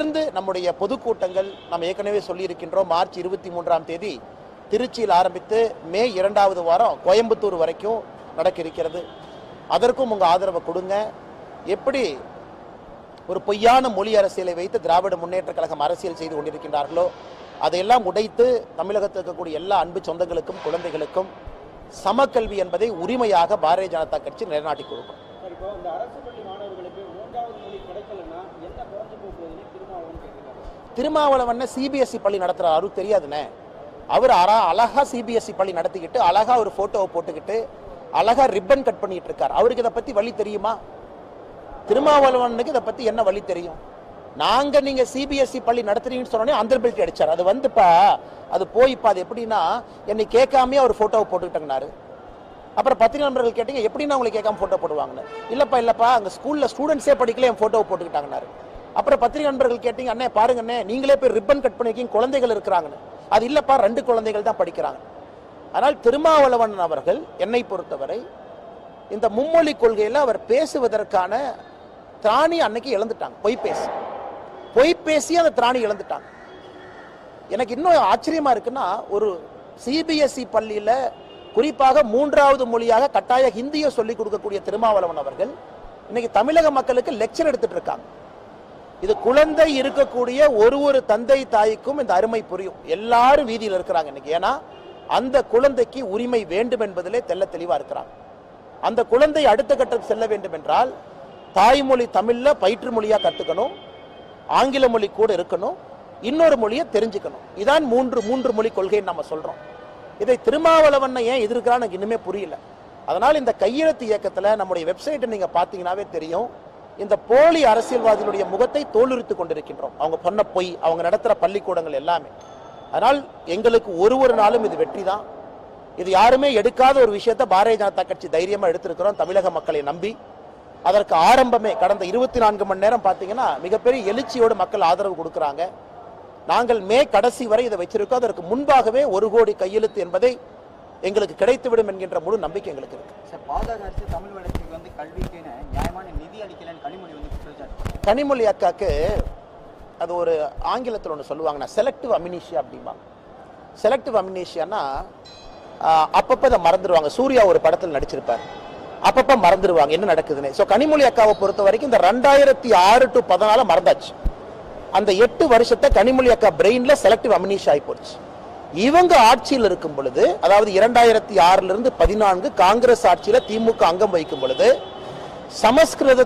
தொடர்ந்து நம்முடைய பொதுக்கூட்டங்கள் நாம் ஏற்கனவே சொல்லியிருக்கின்றோம் மார்ச் இருபத்தி மூன்றாம் தேதி திருச்சியில் ஆரம்பித்து மே இரண்டாவது வாரம் கோயம்புத்தூர் வரைக்கும் நடக்க இருக்கிறது அதற்கும் உங்கள் ஆதரவை கொடுங்க. எப்படி ஒரு பொய்யான மொழி அரசியலை வைத்து திராவிட முன்னேற்ற கழகம் அரசியல் செய்து கொண்டிருக்கின்றார்களோ அதையெல்லாம் உடைத்து தமிழகத்தில் இருக்கக்கூடிய எல்லா அன்பு சொந்தங்களுக்கும் குழந்தைகளுக்கும் சமக்கல்வி என்பதை உரிமையாக பாரதிய ஜனதா கட்சி நிலைநாட்டி கொடுக்கும் சார் இப்போ இந்த அரசு பள்ளி மாணவர்களுக்கு மூன்றாவது மொழி கிடைக்கலன்னா என்ன குறைஞ்சு போகுதுன்னு திருமாவளவன் கேட்கிறாரு திருமாவளவன் சிபிஎஸ்சி பள்ளி நடத்துகிற அருள் தெரியாதுண்ணே. அவர் அறா அழகா சிபிஎஸ்சி பள்ளி நடத்திக்கிட்டு அழகாக ஒரு ஃபோட்டோவை போட்டுக்கிட்டு அழகா ரிப்பன் கட் பண்ணிட்டு இருக்கார் அவருக்கு இதை பற்றி வழி தெரியுமா? திருமாவளவனுக்கு இதை பற்றி என்ன வழி தெரியும்? நாங்கள் நீங்கள் சிபிஎஸ்சி பள்ளி நடத்துறீங்கன்னு சொன்னோன்னே அந்தர் பெல்ட் அடிச்சார். அது வந்துப்பா அது போய்ப்பா அது எப்படின்னா என்னை கேட்காமே அவர் ஃபோட்டோவை போட்டுக்கிட்டங்கனாரு. அப்புறம் பத்திரிகை நண்பர்கள் கேட்டீங்க எப்படின்னா உங்களுக்கு கேட்காம ஃபோட்டோ போடுவாங்கன்னு? இல்லைப்பா இல்லைப்பா அங்கே ஸ்கூலில் ஸ்டூடெண்ட்ஸே படிக்கல என் ஃபோட்டோவை போட்டுக்கிட்டாங்கனாரு. அப்புறம் பத்திரிகை நண்பர்கள் கேட்டீங்க அண்ணே பாருங்க அண்ணே நீங்களே போய் ரிப்பன் கட் பண்ணிருக்கீங்க குழந்தைகள் இருக்கிறாங்கன்னு. அது இல்லப்பா ரெண்டு குழந்தைகள் தான் படிக்கிறாங்க. ஆனால் திருமாவளவன் அவர்கள் என்னை பொறுத்தவரை இந்த மும்மொழி கொள்கையில அவர் பேசுவதற்கான திராணி அன்னைக்கு இழந்துட்டாங்க பொய் பேசி. பொய் பேசி அந்த திராணி இழந்துட்டாங்க. எனக்கு இன்னும் ஆச்சரியமா இருக்குன்னா ஒரு சிபிஎஸ்இ பள்ளியில் குறிப்பாக மூன்றாவது மொழியாக கட்டாய ஹிந்தியை சொல்லிக் கொடுக்கக்கூடிய திருமாவளவன் அவர்கள் இன்னைக்கு தமிழக மக்களுக்கு லெக்சர் எடுத்துட்டு இருக்காங்க. இது குழந்தை இருக்கக்கூடிய ஒரு ஒரு தந்தை தாய்க்கும் இந்த அருமை புரியும். எல்லாரும் வீதியில் இருக்கிறாங்க இன்னைக்கு. ஏன்னா அந்த குழந்தைக்கு உரிமை வேண்டும் என்பதிலே தெள்ள தெளிவா இருக்கிறாங்க. அந்த குழந்தை அடுத்த கட்டத்துக்கு செல்ல வேண்டும் என்றால் தாய்மொழி தமிழ்ல பயிற்று மொழியா கத்துக்கணும் ஆங்கில மொழி கூட இருக்கணும் இன்னொரு மொழியை தெரிஞ்சுக்கணும். இதான் மூன்று மூன்று மொழி கொள்கைன்னு நம்ம சொல்றோம். இதை திருமாவளவனை ஏன் எதிர்க்கிறான்னு எனக்கு இன்னுமே புரியல. அதனால் இந்த கையெழுத்து இயக்கத்தில் நம்முடைய வெப்சைட்டை நீங்கள் பார்த்தீங்கன்னாவே தெரியும். இந்த போலி அரசியல்வாதிகளுடைய முகத்தை தோலுரித்து கொண்டிருக்கின்றோம். அவங்க சொன்ன பொய் அவங்க நடத்துகிற பள்ளிக்கூடங்கள் எல்லாமே. அதனால் எங்களுக்கு ஒரு ஒரு நாளும் இது வெற்றி தான். இது யாருமே எடுக்காத ஒரு விஷயத்தை பாரதிய ஜனதா கட்சி தைரியமாக எடுத்திருக்கிறோம். தமிழக மக்களை நம்பி. அதற்கு ஆரம்பமே கடந்த இருபத்தி நான்கு மணி நேரம் பார்த்தீங்கன்னா மிகப்பெரிய எழுச்சியோடு மக்கள் ஆதரவு கொடுக்குறாங்க. நாங்கள் மே கடைசி வரை இதை வச்சிருக்கோம். அதற்கு முன்பாகவே ஒரு கோடி கையெழுத்து என்பதை எங்களுக்கு கிடைத்துவிடும் என்கின்ற முழு நம்பிக்கை எங்களுக்கு இருக்கு. சார் பாஜக அரசு தமிழ் வளர்ச்சிக்கு வந்து கல்விக்குன்னு நியாயமான நிதி அளிக்கலன்னு கனிமொழி வந்து கனிமொழி அக்காக்கு அது ஒரு ஆங்கிலத்தில் ஒன்று சொல்லுவாங்கன்னா செலக்டிவ் அமினிஷியா அப்படிம்பாங்க. செலக்டிவ் அமினிஷியானா அப்பப்போ இதை மறந்துடுவாங்க சூர்யா ஒரு படத்தில் நடிச்சிருப்பார். அப்பப்போ மறந்துடுவாங்க என்ன நடக்குதுன்னு. ஸோ கனிமொழி அக்காவை பொறுத்த வரைக்கும் இந்த ரெண்டாயிரத்தி ஆறு டு பதினால மறந்தாச்சு. அந்த எட்டு வருஷத்தை கனிமொழி அக்கா பிரெயின்ல செலக்டிவ் அமினிஷ் ஆகி போச்சு. இவங்க ஆட்சியில் இருக்கும் பொழுது அதாவது இரண்டாயிரத்தி ஆறுல இருந்து பதினான்கு காங்கிரஸ் ஆட்சியில் திமுக அங்கம் வகிக்கும் பொழுது சமஸ்கிருத